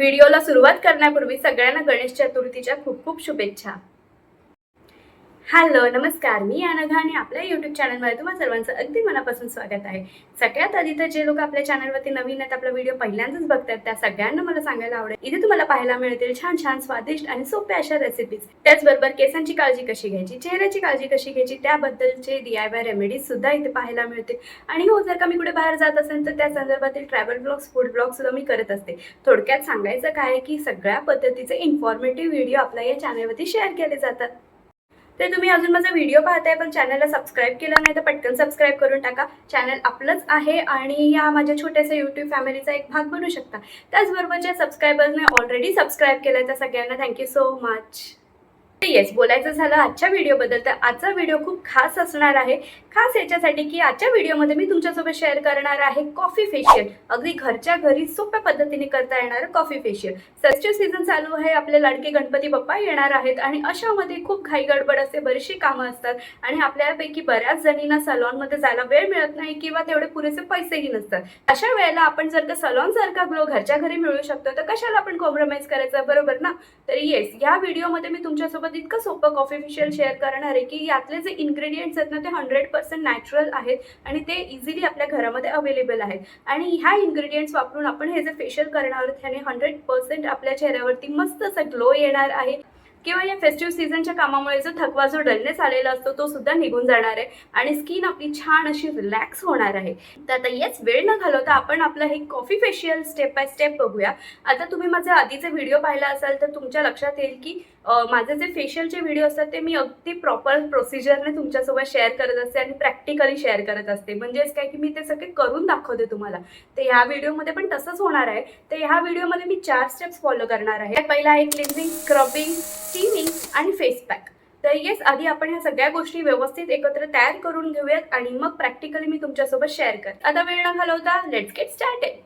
व्हिडिओला सुरुवात करण्यापूर्वी सगळ्यांना गणेश चतुर्थीच्या खूप खूप शुभेच्छा. हॅलो नमस्कार. मी अनघा आणि आपल्या यूट्यूब चॅनलमध्ये तुम्हा सर्वांचं अगदी मनापासून स्वागत आहे. सगळ्यात आधी तर जे लोक आपल्या चॅनलवरती नवीन आहेत आपला व्हिडिओ पहिल्यांदाच बघतात त्या सगळ्यांना मला सांगायला आवडेल. इथे तुम्हाला पाहायला मिळतील छान छान स्वादिष्ट आणि सोप्या अशा रेसिपीज त्याचबरोबर केसांची काळजी कशी घ्यायची चेहऱ्याची काळजी कशी घ्यायची त्याबद्दलचे डी आय वाय रेमेडीज सुद्धा इथे पाहायला मिळतील. आणि हो जर का मी कुठे बाहेर जात असेल तर त्या संदर्भातील ट्रॅव्हल ब्लॉग्स फूड ब्लॉग सुद्धा मी करत असते. थोडक्यात सांगायचं काय की सगळ्या पद्धतीचे इन्फॉर्मेटिव्ह व्हिडिओ आपल्या या चॅनलवरती शेअर केले जातात. तर तुम्ही अजून माझा व्हिडिओ पाहताय पण चॅनलला सबस्क्राईब केला नाही तर पटकन सबस्क्राईब करून टाका. चॅनल आपलंच आहे आणि या माझ्या छोट्याशा यूट्यूब फॅमिलीचा एक भाग बनू शकता. त्याचबरोबर ज्या सबस्क्रायबर्सने ऑलरेडी सबस्क्राईब केलं त्या सगळ्यांना थँक्यू सो मच येस बोलायचं झालं आजच्या व्हिडिओबद्दल तर आजचा व्हिडिओ खूप खास असणार आहे. खास याच्यासाठी की आजच्या व्हिडिओमध्ये मी तुमच्यासोबत शेअर करणार आहे कॉफी फेशियल अगदी घरच्या घरी सोप्या पद्धतीने करता येणार कॉफी फेशियल सस्टे सीझन चालू आहे आपले लाडके गणपती बाप्पा येणार आहेत आणि अशामध्ये खूप घाई गडबड असते बरीचशी कामं असतात आणि आपल्यापैकी बऱ्याच जणींना सलॉनमध्ये जायला वेळ मिळत नाही किंवा तेवढे पुरेसे पैसेही नसतात. अशा वेळेला आपण जर का सलॉन सारखा ग्लो घरच्या घरी मिळू शकतो तर कशाला आपण कॉम्प्रोमाइज करायचं? बरोबर ना? तर येस या व्हिडिओमध्ये मी तुमच्यासोबत इतकं सोपं कॉफी फेशियल शेअर करणार आहे की यातले जे इन्ग्रेडियंट्स आहेत ना ते हंड्रेड पर्सेंट नॅचरल आहेत आणि ते इझिली आपल्या घरामध्ये अवेलेबल आहेत. आणि ह्या इन्ग्रेडियंट्स वापरून आपण हे जे फेशियल करणार आहोत ह्याने हंड्रेड पर्सेंट आपल्या चेहऱ्यावरती मस्त असा ग्लो येणार आहे. किंवा या फेस्टिव्ह सीझनच्या कामामुळे जो थकवा जो डलनेस आलेला असतो तो सुद्धा निघून जाणार आहे आणि स्किन आपली छान अशी रिलॅक्स होणार आहे. तर आता येच वेळ न घालवता आपण आपलं हे coffee facial step by step बघूया. आता तुम्ही माझे आधीचे व्हिडिओ पाहिला असाल तर तुमच्या लक्षात येईल की माझे जे फेशियलचे व्हिडिओ असतात ते मी अगदी प्रॉपर प्रोसिजरने तुमच्यासोबत शेअर करत असते आणि प्रॅक्टिकली शेअर करत असते. म्हणजेच काय की मी ते सगळे करून दाखवते तुम्हाला. तर ह्या व्हिडिओमध्ये पण तसंच होणार आहे. तर ह्या व्हिडिओमध्ये मी चार स्टेप्स फॉलो करणार आहे. पहिला आहे क्लिन्झिंग स्क्रबिंग स्टीमिंग आणि फेस पॅक तर येस आधी आपण ह्या सगळ्या गोष्टी व्यवस्थित एकत्र तयार करून घेऊयात आणि मग प्रॅक्टिकली मी तुमच्यासोबत शेअर कर आता वेळ न घालवता लेट्स गेट स्टार्टेड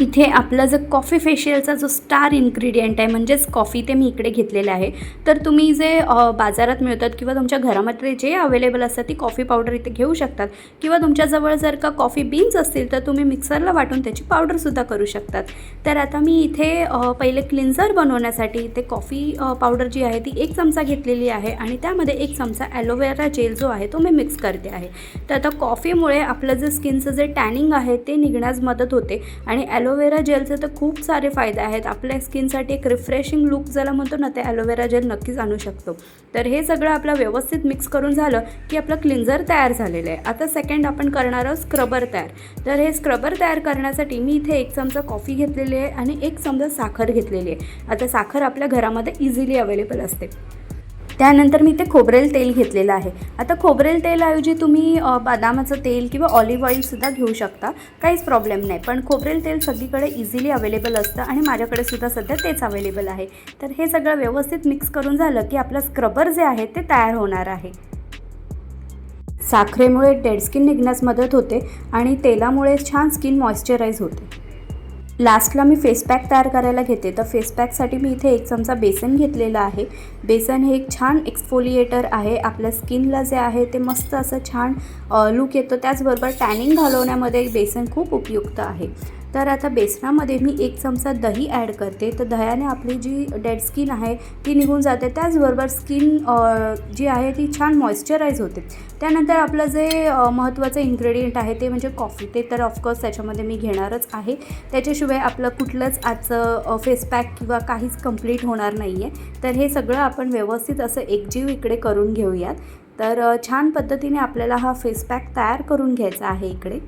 इथे आपलं जो कॉफी फेशियलचा जो स्टार इन्ग्रेडियंट आहे म्हणजेच कॉफी ते मी इकडे घेतलेलं आहे. तर तुम्ही जे बाजारात मिळतात किंवा तुमच्या घरामध्ये जे अवेलेबल असतात ती कॉफी पावडर इथे घेऊ शकतात. किंवा तुमच्याजवळ जर का कॉफी बीन्स असतील तर तुम्ही मिक्सरला वाटून त्याची पावडरसुद्धा करू शकतात. तर आता मी इथे पहिले क्लिन्झर बनवण्यासाठी इथे कॉफी पावडर जी आहे ती एक चमचा घेतलेली आहे आणि त्यामध्ये एक चमचा ॲलोवेरा जेल जो आहे तो मी मिक्स करते आहे. तर आता कॉफीमुळे आपलं जे स्किनचं जे टॅनिंग आहे ते निघण्यास मदत होते आणि ॲलोवेरा जेलचे तर खूप सारे फायदे आहेत. आपल्या स्किनसाठी एक रिफ्रेशिंग लुक ज्याला म्हणतो ना ते ॲलोवेरा जेल नक्कीच आणू शकतो. तर हे सगळं आपलं व्यवस्थित मिक्स करून झालं की आपलं क्लिन्झर तयार झालेलं आहे. आता सेकंड आपण करणार आहोत स्क्रबर तयार. तर हे स्क्रबर तयार करण्यासाठी मी इथे एक चमचा कॉफी घेतलेली आहे आणि एक चमचा साखर घेतलेली आहे. आता साखर आपल्या घरामध्ये इझिली अवेलेबल असते. त्यानंतर मी ते खोबरेल तेल घेतलेलं आहे. आता खोबरेल तेलऐवजी तुम्ही बदामाचं तेल किंवा ऑलिव्ह ऑइलसुद्धा घेऊ शकता. काहीच प्रॉब्लेम नाही. पण खोबरेल तेल सगळीकडे इझिली अवेलेबल असतं आणि माझ्याकडे सुद्धा सध्या तेच अवेलेबल आहे. तर हे सगळं व्यवस्थित मिक्स करून झालं की आपलं स्क्रबर जे आहे ते तयार होणार आहे. साखरेमुळे डेड स्किन निघण्यास मदत होते आणि तेलामुळे छान स्किन मॉइश्चराईज होते. लास्टला मी फेस पॅक तयार करायला घेते. तर फेस पॅकसाठी मी इथे एक चमचा बेसन घेतलेला आहे. बेसन हे एक छान एक्सफोलिएटर आहे. आपल्या स्किनला जे आहे ते मस्त असं छान लुक येतो. त्याचबरोबर टॅनिंग घालवण्यामध्ये बेसन खूप उपयुक्त आहे. तर आता बेसनामध्ये मी एक चमचा दही ॲड करते. तर दह्याने आपली जी डेड स्किन आहे ती निघून जाते. त्याचबरोबर स्किन जी आहे ती छान मॉइश्चराईज होते. त्यानंतर आपलं जे महत्त्वाचं इन्ग्रेडियंट आहे ते म्हणजे कॉफी. ते तर ऑफकोर्स त्याच्यामध्ये मी घेणारच आहे. त्याच्याशिवाय आपलं कुठलंच आजचं फेस पॅक किंवा काहीच कंप्लीट होणार नाही आहे तर हे सगळं आपण व्यवस्थित असं एकजीव इकडे करून घेऊयात. तर छान पद्धतीने आपल्याला हा फेस पॅक तयार करून घ्यायचा आहे इकडे.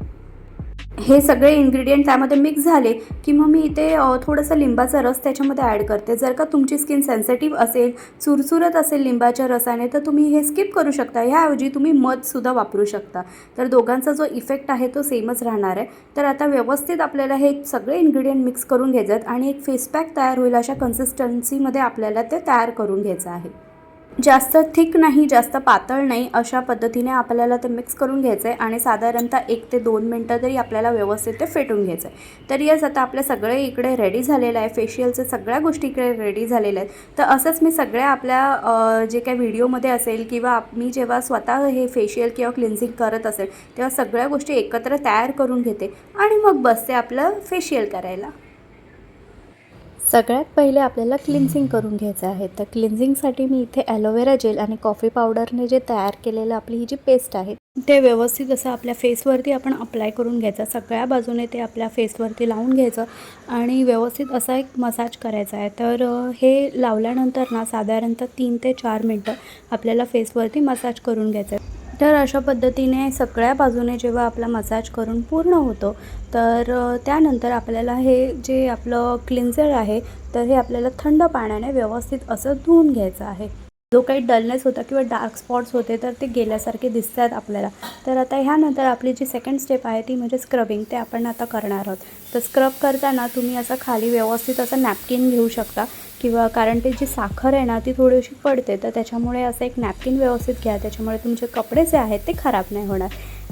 हे सगळे इन्ग्रेडियंट त्यामध्ये मिक्स झाले की मग मी इथे थोडंसं लिंबाचा रस त्याच्यामध्ये ॲड करते. जर का तुमची स्किन सेन्सिटिव्ह असेल चुरचुरत असेल लिंबाच्या रसाने तर तुम्ही हे स्किप करू शकता. ह्याऐवजी तुम्ही मधसुद्धा वापरू शकता. तर दोघांचा जो इफेक्ट आहे तो सेमच राहणार आहे. तर आता व्यवस्थित आपल्याला हे सगळे इन्ग्रेडियंट मिक्स करून घ्यायचं आणि एक फेस पॅक तयार होईल अशा कन्सिस्टन्सीमध्ये आपल्याला ते तयार करून घ्यायचं आहे. जास्त थिक नाही जास्त पातळ नाही अशा पद्धतीने आपल्याला ते मिक्स करून घ्यायचं आहे आणि साधारणतः एक ते दोन मिनटं तरी आपल्याला व्यवस्थित ते फेटून घ्यायचं आहे तर यस आता आपल्या सगळे इकडे रेडी झालेलं आहे फेशियलचं सगळ्या गोष्टी इकडे रेडी झालेल्या आहेत. तर असंच मी सगळ्या आपल्या जे काही व्हिडिओमध्ये असेल किंवा मी जेव्हा स्वतः हे फेशियल किंवा क्लिन्झिंग करत असेल तेव्हा सगळ्या गोष्टी एकत्र तयार करून घेते आणि मग बसते आपलं फेशियल करायला. सगळ्यात पहिले आपल्याला क्लिन्झिंग करून घ्यायचं आहे. तर क्लिन्झिंगसाठी मी इथे ॲलोवेरा जेल आणि कॉफी पावडरने जे तयार केलेलं आपली ही जी पेस्ट आहे ते व्यवस्थित असं आपल्या फेसवरती आपण अप्लाय करून घ्यायचं. सगळ्या बाजूने ते आपल्या फेसवरती लावून घ्यायचं आणि व्यवस्थित असा एक मसाज करायचा आहे. तर हे लावल्यानंतर ना साधारणतः तीन ते चार मिनटं आपल्याला फेसवरती मसाज करून घ्यायचं आहे. तर अशा पद्धतीने सगळ्या बाजूने जेव्हा आपला मसाज करून पूर्ण होतो तर त्यानंतर आपल्याला हे जे आपलं क्लिन्झर आहे तर हे आपल्याला थंड पाण्याने व्यवस्थित असं धुवून घ्यायचं आहे. जो काही डलनेस होता किंवा डार्क स्पॉट्स होते तर ते गेल्यासारखे दिसत आहेत आपल्याला. तर आता ह्यानंतर आपली जी सेकंड स्टेप आहे ती म्हणजे स्क्रबिंग ते आपण आता करणार आहोत. तर स्क्रब करताना तुम्ही असं खाली व्यवस्थित असं नॅपकिन घेऊ शकता. किंवा कारण ते जी साखर आहे ना ती थोडीशी पडते. तर त्याच्यामुळे असं एक नॅपकिन व्यवस्थित घ्या. त्याच्यामुळे तुमचे कपडे जे आहेत ते खराब नाही होणार.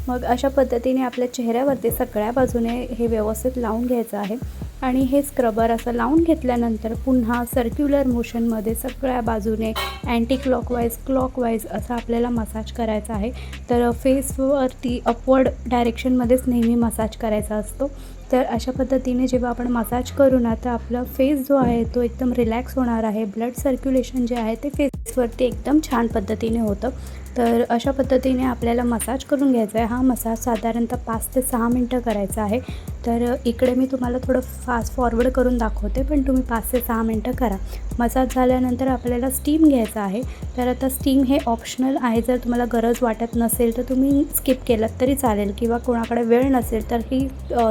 मग अशा पद्धतीने आपल्या चेहऱ्यावरती सगळ्या बाजूने हे व्यवस्थित लावून घ्यायचं आहे. आणि हे स्क्रबर असं लावून घेतल्यानंतर पुन्हा सर्क्युलर मोशनमध्ये सगळ्या बाजूने अँटी क्लॉकवाईज क्लॉकवाईज असा आपल्याला मसाज करायचा आहे. तर फेसवरती अपवर्ड डायरेक्शनमध्येच नेहमी मसाज करायचा असतो. तर अशा पद्धतीने जेव्हा आपण मसाज करू ना तर आपला फेस जो आहे तो एकदम रिलॅक्स होणार आहे. ब्लड सर्क्युलेशन जे आहे ते फेसवरती एकदम छान पद्धतीने होतं. तर अशा पद्धतीने आपल्याला मसाज करून घ्यायचा आहे. हा मसाज साधारणतः पाच ते सहा मिनटं करायचा आहे. तर इकडे मी तुम्हाला थोडं फास्ट फॉरवर्ड करून दाखवते पण तुम्ही पाच ते सहा मिनटं करा. मसाज झाल्यानंतर आपल्याला स्टीम घ्यायचा आहे. तर आता स्टीम हे ऑप्शनल आहे. जर तुम्हाला गरज वाटत नसेल तर तुम्ही स्किप केलं तरी चालेल किंवा कोणाकडे वेळ नसेल तर ही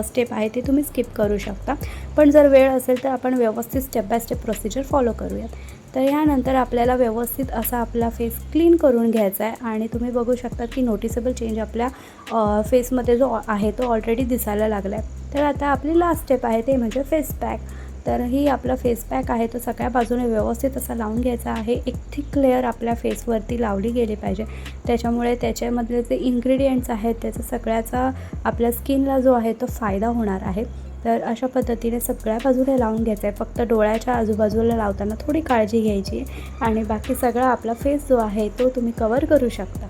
स्टेप आहे ती तुम्ही स्किप करू शकता. पण जर वेळ असेल तर आपण व्यवस्थित step by step procedure follow करूयात. तर यानंतर आपल्याला व्यवस्थित असा आपला फेस क्लीन करून घ्यायचा आहे. आणि तुम्ही बघू शकता की नोटिसेबल चेंज आपल्या फेसमध्ये जो आहे तो ऑलरेडी दिसायला लागला आहे तर आता आपली लास्ट स्टेप आहे ते म्हणजे फेस पॅक तर ही आपला फेस पॅक आहे तो सगळ्या बाजूने व्यवस्थित असा लावून घ्यायचा आहे. एक थिक लेअर आपल्या फेसवरती लावली गेली पाहिजे. त्याच्यामुळे त्याच्यामधले जे इन्ग्रेडियंट्स आहेत त्याचा सगळ्याचा आपल्या स्किनला जो आहे तो फायदा होणार आहे. तर अशा पद्धतीने सगळ्या बाजूने लावून घ्यायचं आहे. फक्त डोळ्याच्या आजूबाजूला लावताना थोडी काळजी घ्यायची आहे आणि बाकी सगळा आपला फेस जो आहे तो तुम्ही कवर करू शकता.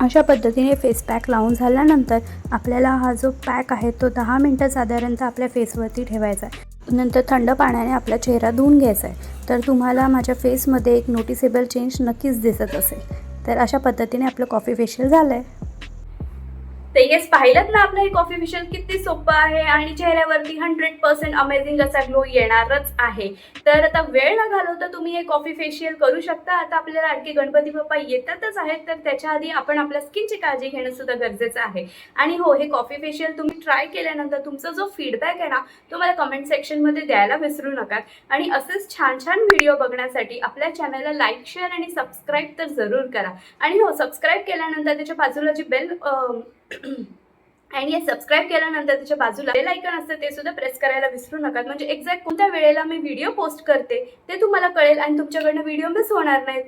अशा पद्धतीने फेस पॅक लावून झाल्यानंतर आपल्याला हा जो पॅक आहे तो दहा मिनटं साधारणतः आपल्या फेसवरती ठेवायचा आहे. नंतर थंड पाण्याने आपला चेहरा धुवून घ्यायचा आहे. तर तुम्हाला माझ्या फेसमध्ये एक नोटिसेबल चेंज नक्कीच दिसत असेल. तर अशा पद्धतीने आपलं कॉफी फेशियल झालं आहे तर येस पाहिलं ना आपलं हे कॉफी फेशियल किती सोपं आहे? आणि चेहऱ्यावरती हंड्रेड पर्सेंट अमेझिंग असा ग्लो येणारच आहे. तर आता वेळ न घालवता तुम्ही हे कॉफी फेशियल करू शकता. आता आपल्याला आणखी गणपती बाप्पा येतातच आहेत. तर त्याच्या आधी आपण आपल्या स्किनची काळजी घेणं सुद्धा गरजेचं आहे. आणि हो हे कॉफी फेशियल तुम्ही ट्राय केल्यानंतर तुमचा जो फीडबॅक आहे ना तो मला कमेंट सेक्शनमध्ये द्यायला विसरू नका. आणि असेच छान छान व्हिडिओ बघण्यासाठी आपल्या चॅनलला लाईक शेअर आणि सबस्क्राईब तर जरूर करा. आणि हो सबस्क्राईब केल्यानंतर त्याच्या बाजूला जी बेल आणि हे सबस्क्राईब केल्यानंतर त्याच्या बाजूला बेल आयकन असतं ते सुद्धा प्रेस करायला विसरू नका म्हणजे एक्झॅक्ट कोणत्या वेळेला मी व्हिडिओ पोस्ट करते ते तुम्हाला कळेल आणि तुमच्याकडनं व्हिडिओ मिस होणार नाहीत.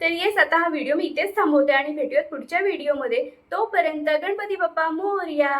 तर येस आता हा व्हिडिओ मी इथेच थांबवते आणि भेटूयात पुढच्या व्हिडिओमध्ये तोपर्यंत गणपती बाप्पा मोरया!